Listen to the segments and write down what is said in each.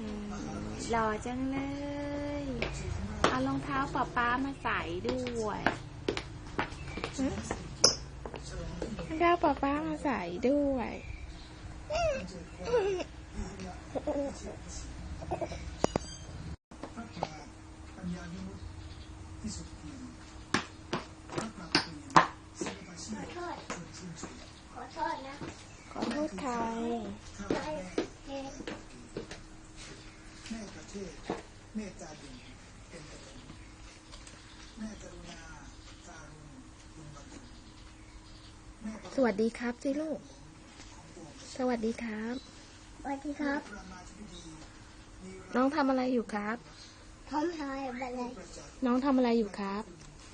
อืมหล่อจังเลย เอารองเท้าป๊าป๊ามาใส่ด้วยหึรองเท้าป๊าป๊ามาใส่ด้วยปัญญาวิมุตติที่สุดเพียงพระปราบเปลี่ยนศิลปาชีพขอโทษจนสิ้นสุดขอโทษนะ ขอโทษใคร ข้า ไม่ แม่ เห็น แม่ประเทศ เมตตาดินเป็นตะลนแม่กรุณาการุณบุญบันทุแม่ประสวัสดีครับสิลูกของปวงสวัสดีครับ สวัสดีครับประมาธิบดีมีน้องทำอะไรอยู่ครับพร้อมทายอะไรประจักษ์น้องทำอะไรอยู่ครับ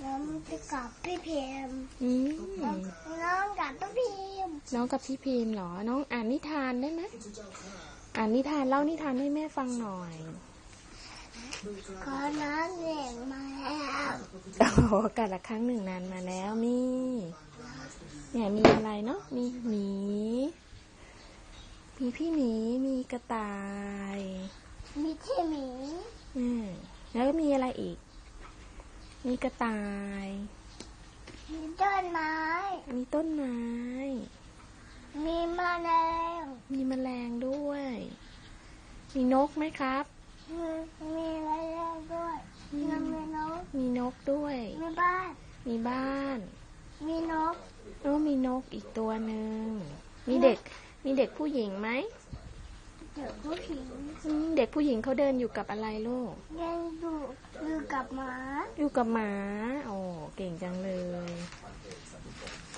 น้องไปกับพี่เพมอืมน้องกับพี่เพมน้องกับพี่พิมพ์เหรอ น้องอ่านนิทานได้ไหมพุทธเจ้าข้าอ่านนิทานเล่านิทานให้แม่ฟังหน่อยด้วยกล้า ขอน้องเหน่งมาแล้วโอ้โหกาละครั้งหนึ่งนานมาแล้วมีเนี่ยมีอะไรเนาะ มีหมี มีพี่หมี มีกระต่าย มีที่หมี อืม แล้วก็มีอะไรอีก มีกระต่าย มีต้นไม้ มีต้นไม้ มีแมลง มีแมลงด้วย มีนกไหมครับ มีมีอะไรด้วยมีมีนก มีนกด้วย มีบ้าน มีบ้าน มีนกแล้วก็มีนกอีกตัวหนึ่ง มีเด็ก มีเด็กผู้หญิงไหม เด็กผู้หญิงอืมเด็กผู้หญิงเขาเดินอยู่กับอะไรลูกยังอยู่อยู่กับหมา อยู่กับหมา โอ้ เก่งจังเลยม